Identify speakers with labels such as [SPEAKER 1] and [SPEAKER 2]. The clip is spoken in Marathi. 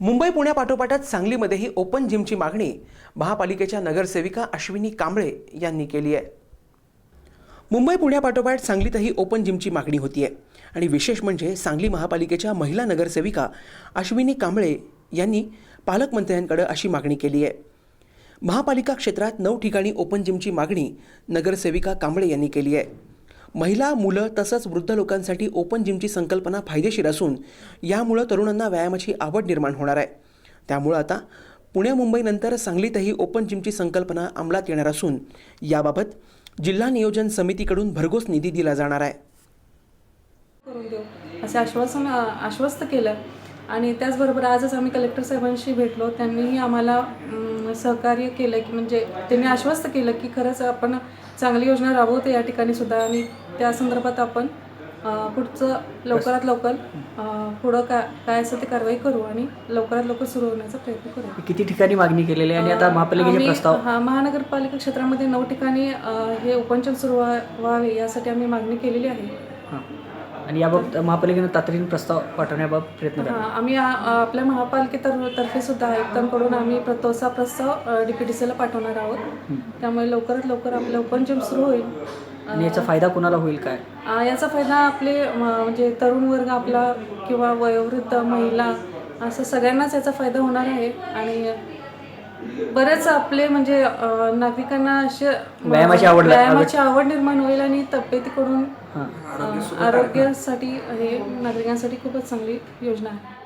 [SPEAKER 1] मुंबई पुण्यापाठोपाठच सांगलीमध्येही ओपन जिमची मागणी महापालिकेच्या नगरसेविका अश्विनी कांबळे यांनी केली आहे. मुंबई पुण्यापाठोपाठ सांगलीतही ओपन जिमची मागणी होती आहे आणि विशेष म्हणजे सांगली महापालिकेच्या महिला नगरसेविका अश्विनी कांबळे यांनी पालकमंत्र्यांकडे अशी मागणी केली आहे. महापालिका क्षेत्रात नऊ ठिकाणी ओपन जिमची मागणी नगरसेविका कांबळे यांनी केली आहे. महिला मुलं तसंच वृद्ध लोकांसाठी ओपन जिमची संकल्पना फायदेशीर असून यामुळं तरुणांना व्यायामाची आवड निर्माण होणार आहे. त्यामुळं आता पुणे मुंबईनंतर सांगलीतही ओपन जिमची संकल्पना अंमलात येणार असून याबाबत जिल्हा नियोजन समितीकडून भरघोस निधी दिला जाणार आहे.
[SPEAKER 2] करून देऊ. असे आश्वासन आश्वस्त केलं. आणि त्याचबरोबर आजच आम्ही कलेक्टर साहेबांशी भेटलो. त्यांनीही आम्हाला सहकार्य केलं की म्हणजे त्यांनी आश्वस्त केलं की खरंच आपण चांगली योजना राबवतो या ठिकाणी सुद्धा आणि त्या संदर्भात आपण पुढचं लवकरात लवकर पुढं काय काय असं ते कारवाई करू आणि लवकरात लवकर सुरू होण्याचा प्रयत्न करू.
[SPEAKER 3] किती ठिकाणी मागणी केलेली आहे आणि आता महापालिकेचे प्रस्ताव
[SPEAKER 2] हा महानगरपालिका क्षेत्रामध्ये नऊ ठिकाणी हे उपांचन सुरू व्हा- व्हावे यासाठी आम्ही मागणी केलेली आहे.
[SPEAKER 3] आणि याबाबत महापालिकेनं तातडीने प्रस्ताव पाठवण्याबाबत प्रयत्न करा
[SPEAKER 2] आम्ही आ- आपल्या महापालिकेतर तर्फे सुद्धा आयुक्तांकडून आम्ही प्र- तोचा प्रस्ताव डीपीडीसीला पाठवणार आहोत. त्यामुळे लवकरात लवकर आपलं ओपन जिम सुरू होईल.
[SPEAKER 3] आणि याचा फायदा कुणाला होईल काय?
[SPEAKER 2] आ, याचा फायदा आपले म, म्हणजे तरुण वर्ग आपला किंवा वयोवृद्ध महिला असं सगळ्यांनाच याचा फायदा होणार आहे. आणि बरेच आपले म्हणजे अ, नागरिकांना असे
[SPEAKER 3] व्यायामाची आवड लाग-
[SPEAKER 2] व्यायामाची आवड निर्माण होईल आणि तब्येतीकडून अ, आरोग्यासाठी हे नागरिकांसाठी खूपच चांगली योजना आहे.